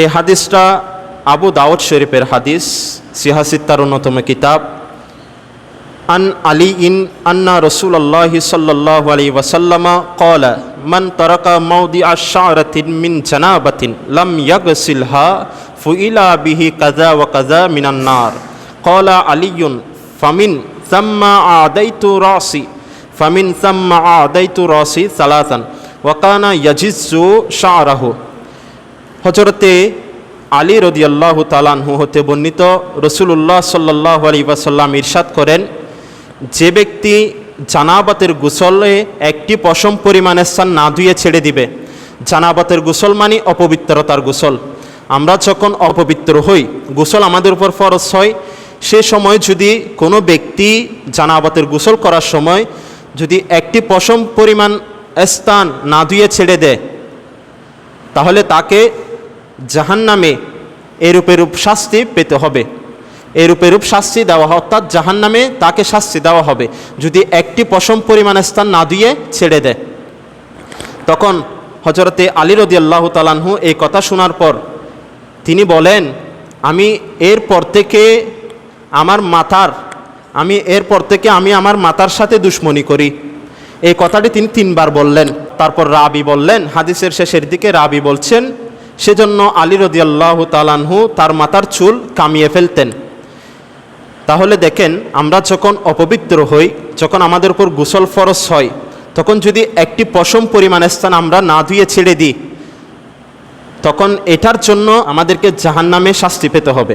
এই হাদিসটা আবু দাউদ শরীফের হাদিস সিহাসিত্তার অন্যতম কিতাব। আন আলী ইন আন্না রসুল্লাহ সাল্লাহ আলী ওয়াসাল্লামা কলা মান তরকা মৌদি আশারতিন মিন জানাবাতিন লাম ইয়াগসিলহা ফুইলা বিহি কাজা ওয়া কাজা মিনান্নার কলা আলিয়ুন, ফামিন সাম্মা আদাইতু রাসি, ফামিন সাম্মা আদাইতু রাসি সালাসান ওয়াকানা ইয়াজিজু শাহরাহু হজরতে আলী রদিয়াল্লাহ তালানহু হতে বর্ণিত রসুল্লাহ সাল্লাহ আলী ওয়াসাল্লাম ইরশাদ করেন, যে ব্যক্তি জানাবাতের গোসলে একটি পশম পরিমাণের স্থান না ধুয়ে ছেড়ে দিবে, জানাবাতের গোসল মানে অপবিত্রতার গোসল। আমরা যখন অপবিত্র হই, গোসল আমাদের উপর ফরজ হয়। সে সময় যদি কোনো ব্যক্তি জানাবাতের গোসল করার সময় যদি একটি পশম পরিমাণ স্থান না ধুয়ে ছেড়ে দেয়, তাহলে তাকে জাহান্নামে এরূপ এরূপ শাস্তি পেতে হবে। এরূপ এরূপ শাস্তি দেওয়া হয়, অর্থাৎ জাহান্নামে তাকে শাস্তি দেওয়া হবে, যদি একটি পশম পরিমাণ স্থান না দিয়ে ছেড়ে দেয়। তখন হজরতে আলী রদি আল্লাহ তালানহু এই কথা শোনার পর তিনি বলেন, আমি এরপর থেকে আমার মাথার, আমি এরপর থেকে আমি আমার মাতার সাথে দুশ্মনী করি। এই কথাটি তিনি তিনবার বললেন। তারপর রাবি বললেন, হাদিসের শেষের দিকে রাবি বলছেন সেজন্য আলী রদিয়াল্লাহ তালানহু তার মাথার চুল কামিয়ে ফেলতেন। তাহলে দেখেন, আমরা যখন অপবিত্র হই, যখন আমাদের উপর গুসল ফরস হয়, তখন যদি একটি পশম পরিমাণ স্থান আমরা না ধুয়ে ছেড়ে দিই, তখন এটার জন্য আমাদেরকে জাহান্নামে শাস্তি পেতে হবে।